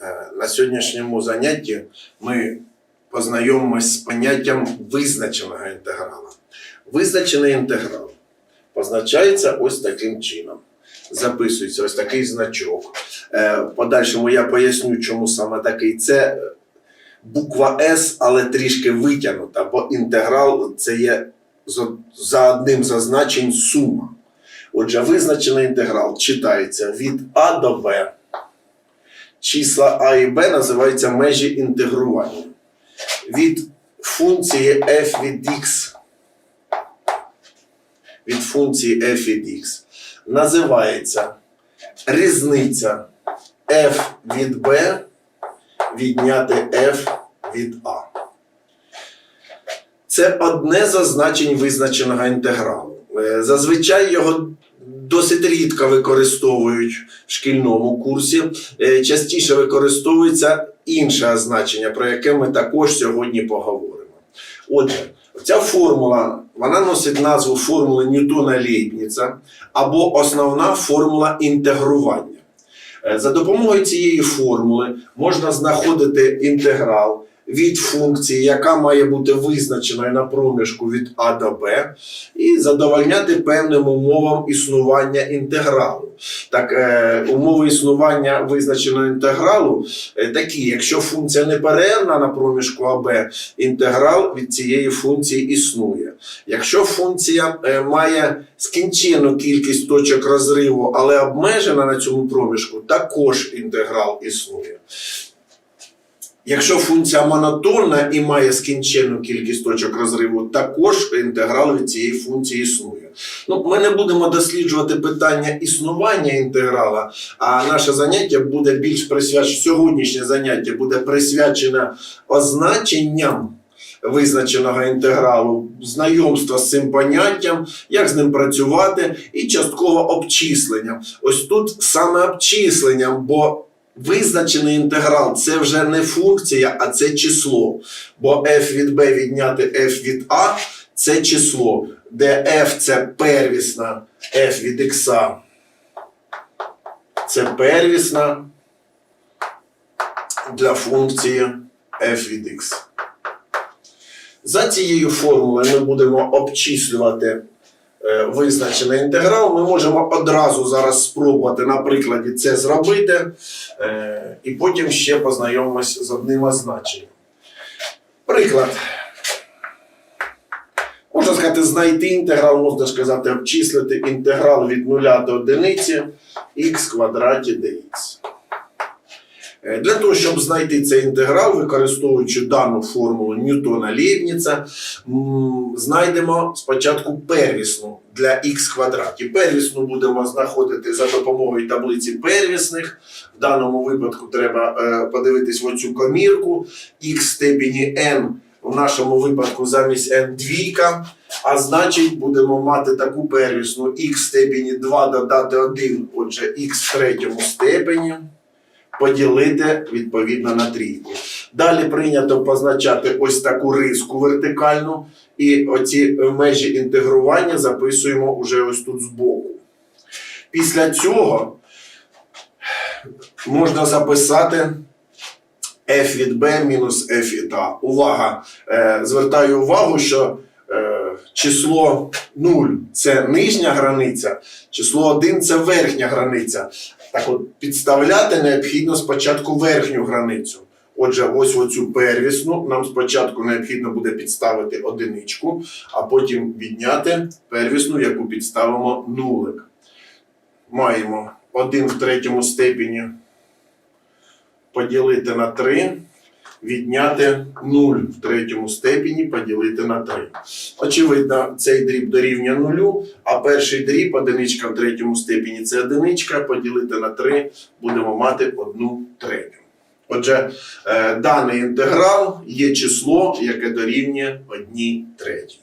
Е, На сьогоднішньому занятті ми познайомимося з поняттям визначеного інтеграла. Визначений інтеграл позначається ось таким чином. Записується ось такий значок. Е, В подальшому я поясню, чому саме такий. Це буква С, але трішки витягнута, бо інтеграл це є за одним зазначень сума. Отже, визначений інтеграл читається від А до Б. Числа А і Б називаються межі інтегрування. Від функції f від x від функції f від x називається різниця f від b відняти f від a. Це одне з значень визначеного інтегралу. Е, Зазвичай його досить рідко використовують в шкільному курсі. Е, Частіше використовується інше значення, про яке ми також сьогодні поговоримо. Отже, ця формула вона носить назву формули Ньютона Лейбніца або основна формула інтегрування. Е, За допомогою цієї формули можна знаходити інтеграл від функції, яка має бути визначеною на проміжку від А до Б, і задовольняти певним умовам існування інтегралу. Так, е, умови існування визначеного інтегралу е, такі: якщо функція неперервна на проміжку АБ, інтеграл від цієї функції існує. Якщо функція е, має скінчену кількість точок розриву, але обмежена на цьому проміжку, також інтеграл існує. Якщо функція монотонна і має скінчену кількість точок розриву, також інтеграл від цієї функції існує. Ну, ми не будемо досліджувати питання існування інтеграла, а наше заняття буде більш присвячене, сьогоднішнє заняття буде присвячене означенням визначеного інтегралу, знайомства з цим поняттям, як з ним працювати, і частково обчисленням. Ось тут саме обчисленням, бо Визначений інтеграл це вже не функція, а це число. Бо f від b відняти f від a це число, де f це первісна f від x. Це первісна для функції f від x. За цією формулою ми будемо обчислювати визначений інтеграл. Ми можемо одразу зараз спробувати на прикладі це зробити, е, і потім ще познайомимось з одним означенням. Приклад. Можна сказати, знайти інтеграл, можна сказати, обчислити інтеграл від 0 до одиниці х квадраті dx. Е, Для того, щоб знайти цей інтеграл, використовуючи дану формулу Ньютона Лейбніца, знайдемо спочатку первісну для х квадраті. Первісну будемо знаходити за допомогою таблиці первісних. В даному випадку треба е, подивитись в оцю комірку. х степені n в нашому випадку замість n двійка. А значить, будемо мати таку первісну х степені 2 додати 1, отже, х третьому степені поділити відповідно на трійку. Далі прийнято позначати ось таку риску вертикальну, і оці межі інтегрування записуємо уже ось тут збоку. Після цього можна записати f від b мінус f від a. Увага! Е, Звертаю увагу, що е, число 0 це нижня границя, число 1 це верхня границя. Так от підставляти необхідно спочатку верхню границю. Отже, ось оцю первісну нам спочатку необхідно буде підставити одиничку, а потім відняти первісну, яку підставимо нулик. Маємо 1 в третьому степені поділити на 3, відняти 0 в третьому степені поділити на 3. Очевидно, цей дріб дорівнює нулю, а перший дріб, одиничка в третьому степені це одиничка, поділити на 3 будемо мати 1 третю. Отже, е, даний інтеграл є число, яке дорівнює 1 третій.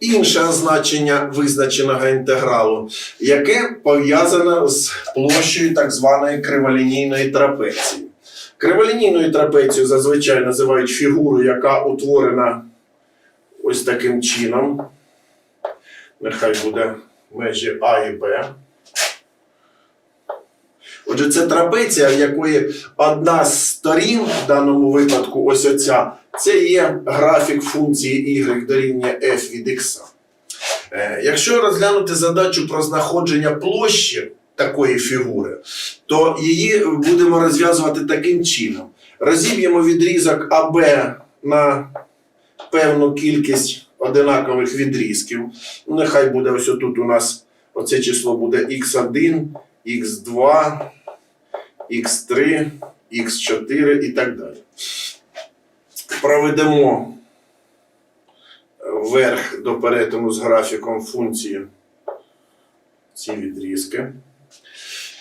Інше значення визначеного інтегралу, яке пов'язане з площею так званої криволінійної трапеції. Криволінійною трапецією зазвичай називають фігуру, яка утворена ось таким чином. Нехай буде межі А і Б. Отже, це трапеція, в якої одна з сторін, в даному випадку, ось оця, це є графік функції y дорівнює f від x. Е, Якщо розглянути задачу про знаходження площі такої фігури, то її будемо розв'язувати таким чином. Розіб'ємо відрізок АБ на певну кількість одинакових відрізків. Ну, Нехай буде ось тут у нас оце число буде x1, x2, x3, x4 і так далі. Проведемо вверх до перетину з графіком функції ці відрізки.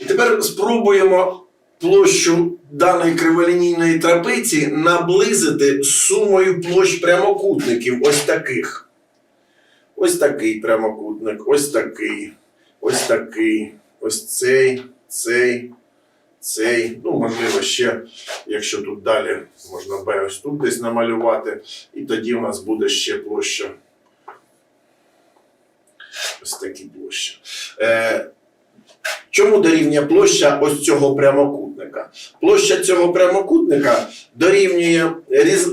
І тепер спробуємо площу даної криволінійної трапеції наблизити сумою площ прямокутників ось таких. Ось такий прямокутник, ось такий, ось такий, ось цей, цей, цей. Ну, можливо, ще, якщо тут далі можна Б ось тут десь намалювати, і тоді у нас буде ще площа. Ось такі площі. Е, Чому дорівнює площа ось цього прямокутника? Площа цього прямокутника дорівнює різ...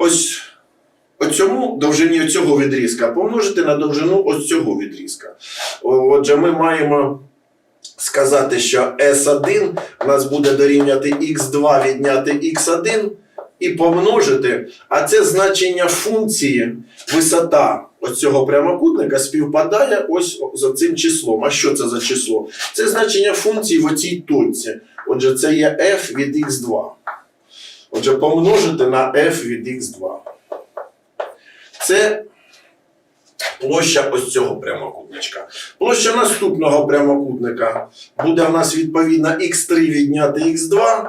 ось оцьому довжині цього відрізка помножити на довжину ось цього відрізка. Отже, ми маємо сказати, що S1 у нас буде дорівняти x2 відняти x1 і помножити, а це значення функції висота оцього прямокутника співпадає ось з цим числом. А що це за число? Це значення функції в оцій точці. Отже, це є f від x2. Отже, помножити на f від x2. Це площа ось цього прямокутничка. Площа наступного прямокутника буде у нас відповідно x3 відняти x2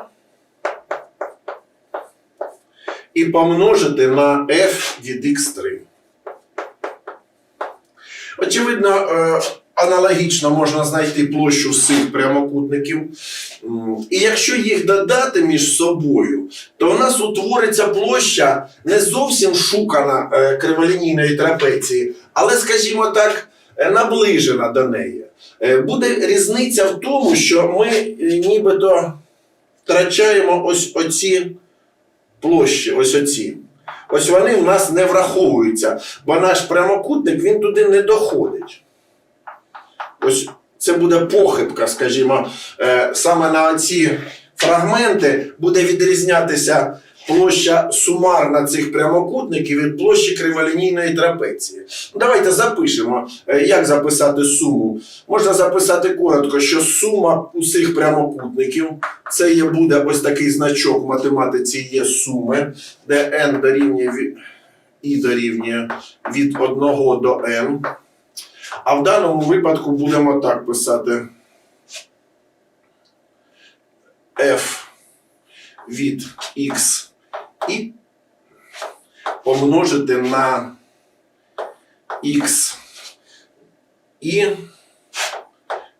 і помножити на f від x3. Очевидно, е, аналогічно можна знайти площу цих прямокутників. І якщо їх додати між собою, то у нас утвориться площа не зовсім шукана е, криволінійної трапеції, але, скажімо так, е, наближена до неї. Е, Буде різниця в тому, що ми е, нібито втрачаємо ось оці площі, ось оці. Ось вони в нас не враховуються, бо наш прямокутник він туди не доходить. Ось це буде похибка, скажімо, саме на ці фрагменти буде відрізнятися площа сумарна цих прямокутників від площі криволінійної трапеції. Давайте запишемо, е, як записати суму. Можна записати коротко, що сума усіх прямокутників це є, буде ось такий значок в математиці є суми, де n дорівнює і дорівнює від 1 до n. А в даному випадку будемо так писати f від x і помножити на x і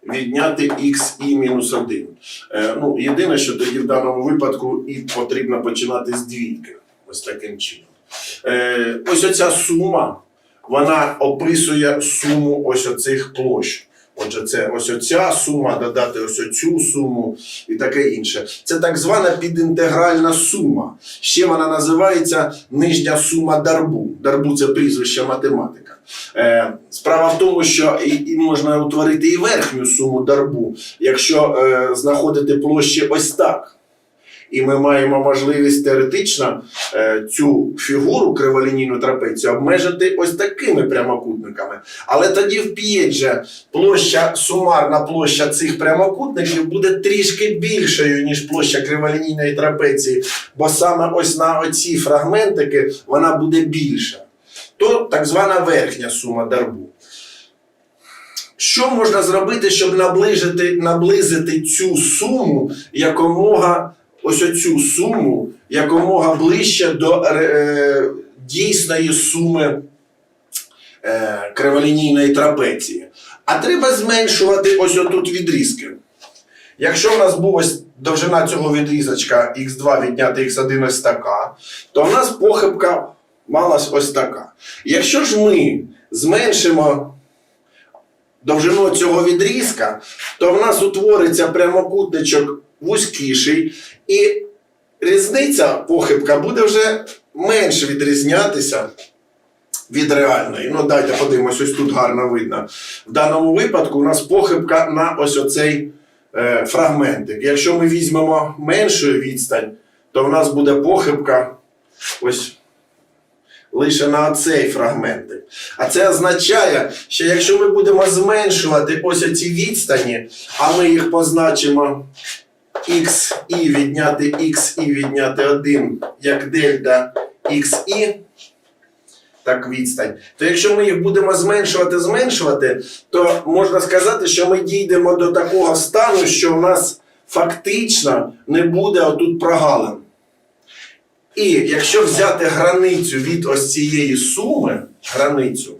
відняти x і мінус 1. Е, ну, єдине, що тоді в даному випадку і потрібно починати з двійки. Ось таким чином. Е, ось оця сума, вона описує суму ось оцих площ. Отже, це ось оця сума, додати ось оцю суму і таке інше. Це так звана підінтегральна сума. Ще вона називається нижня сума дарбу. Дарбу це прізвище математика. Е, справа в тому, що і, і можна утворити і верхню суму дарбу, якщо е, знаходити площі ось так. І ми маємо можливість теоретично е, цю фігуру криволінійну трапецію обмежити ось такими прямокутниками. Але тоді в п'єдже площа, сумарна площа цих прямокутників буде трішки більшою, ніж площа криволінійної трапеції, бо саме ось на оці фрагментики вона буде більша. То так звана верхня сума дарбу. Що можна зробити, щоб наближити, наблизити цю суму якомога ось оцю суму якомога ближче до е, дійсної суми е, криволінійної трапеції. А треба зменшувати ось отут відрізки. Якщо в нас ось довжина цього відрізочка x2 відняти x1 ось така, то в нас похибка малась ось така. Якщо ж ми зменшимо довжину цього відрізка, то в нас утвориться прямокутничок вузькіший, і різниця похибка буде вже менше відрізнятися від реальної. Ну, дайте подивимось, ось тут гарно видно. В даному випадку у нас похибка на ось оцей е, фрагментик. Якщо ми візьмемо меншу відстань, то в нас буде похибка ось лише на цей фрагментик. А це означає, що якщо ми будемо зменшувати ось ці відстані, а ми їх позначимо x і відняти x і відняти 1 як дельта xi, так відстань, то якщо ми їх будемо зменшувати, зменшувати, то можна сказати, що ми дійдемо до такого стану, що в нас фактично не буде отут прогалин. І якщо взяти границю від ось цієї суми, границю,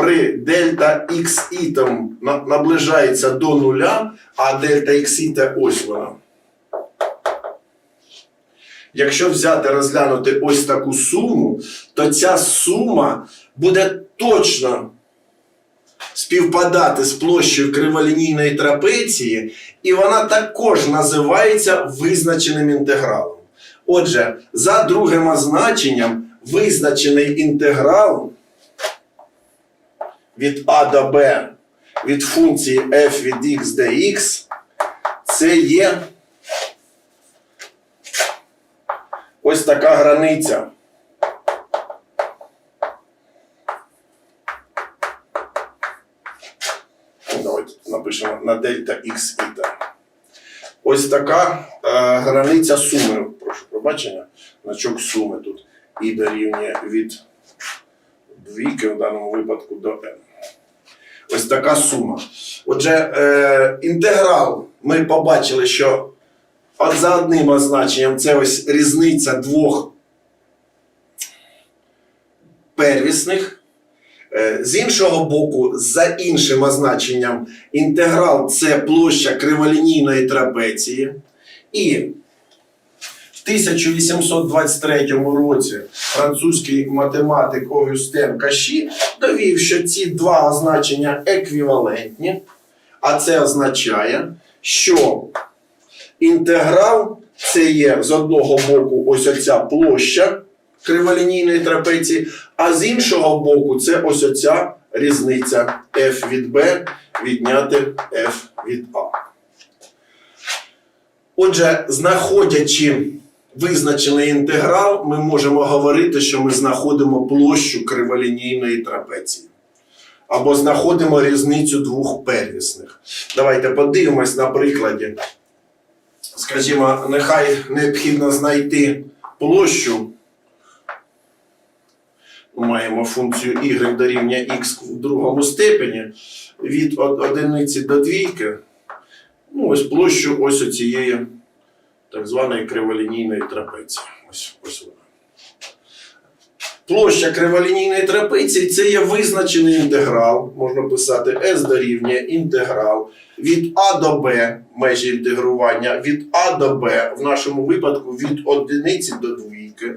при дельта xi там наближається до нуля, а дельта xi та ось вона. Якщо взяти розглянути ось таку суму, то ця сума буде точно співпадати з площею криволінійної трапеції, і вона також називається визначеним інтегралом. Отже, за другим означенням, визначений інтеграл від А до Б від функції f від x dx це є ось така границя. Давайте напишемо на дельта x іта. Ось така е, границя суми. Прошу пробачення. Значок суми тут і дорівнює від двійки в даному випадку до n. Ось така сума. Отже, е, інтеграл ми побачили, що за одним означенням це ось різниця двох первісних. Е, З іншого боку, за іншим означенням, інтеграл це площа криволінійної трапеції. І 1823 році французький математик Огюстен Каші довів, що ці два означення еквівалентні, а це означає, що інтеграл це є з одного боку ось оця площа криволінійної трапеції, а з іншого боку це ось оця різниця f від b відняти f від a. Отже, знаходячи визначений інтеграл, ми можемо говорити, що ми знаходимо площу криволінійної трапеції. Або знаходимо різницю двох первісних. Давайте подивимось на прикладі. Скажімо, нехай необхідно знайти площу. Маємо функцію y дорівнює x в другому степені від од- одиниці до двійки. Ну, ось площу ось цієї так званої криволінійної трапеції. Ось, ось вона. Площа криволінійної трапеції це є визначений інтеграл, можна писати S дорівнює інтеграл від А до Б, межі інтегрування, від А до Б, в нашому випадку від одиниці до двійки.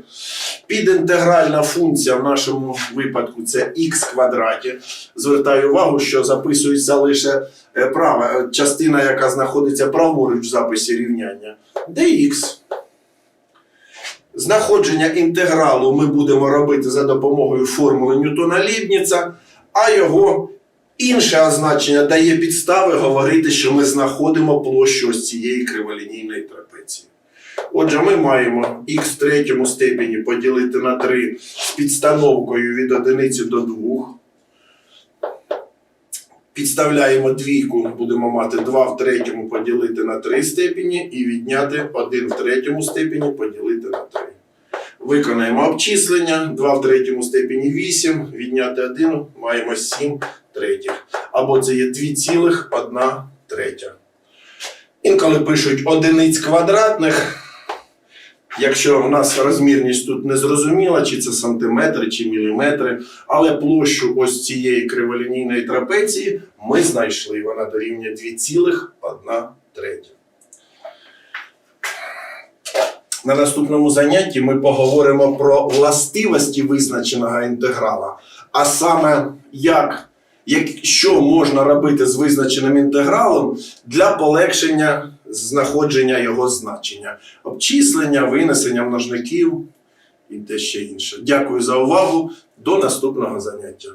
Підінтегральна функція в нашому випадку це х квадраті. Звертаю увагу, що записується лише е, права е, частина, яка знаходиться праворуч в записі рівняння, dx. Знаходження інтегралу ми будемо робити за допомогою формули Ньютона Лібніца, а його інше означення дає підстави говорити, що ми знаходимо площу ось цієї криволінійної трапеції. Отже, ми маємо х в третьому степені поділити на 3 з підстановкою від одиниці до 2. Підставляємо двійку, будемо мати 2 в третьому поділити на 3 степені і відняти 1 в третьому степені поділити на 3. Виконаємо обчислення. 2 в третьому степені 8, відняти 1 маємо 7 третіх. Або це є 2,1 третя. Інколи пишуть одиниць квадратних. Якщо в нас розмірність тут не зрозуміла, чи це сантиметри, чи міліметри, але площу ось цієї криволінійної трапеції ми знайшли. Вона дорівнює 2,1 третя. На наступному занятті ми поговоримо про властивості визначеного інтеграла. а саме як, як що можна робити з визначеним інтегралом для полегшення знаходження його значення, обчислення, винесення множників і те ще інше. Дякую за увагу. До наступного заняття.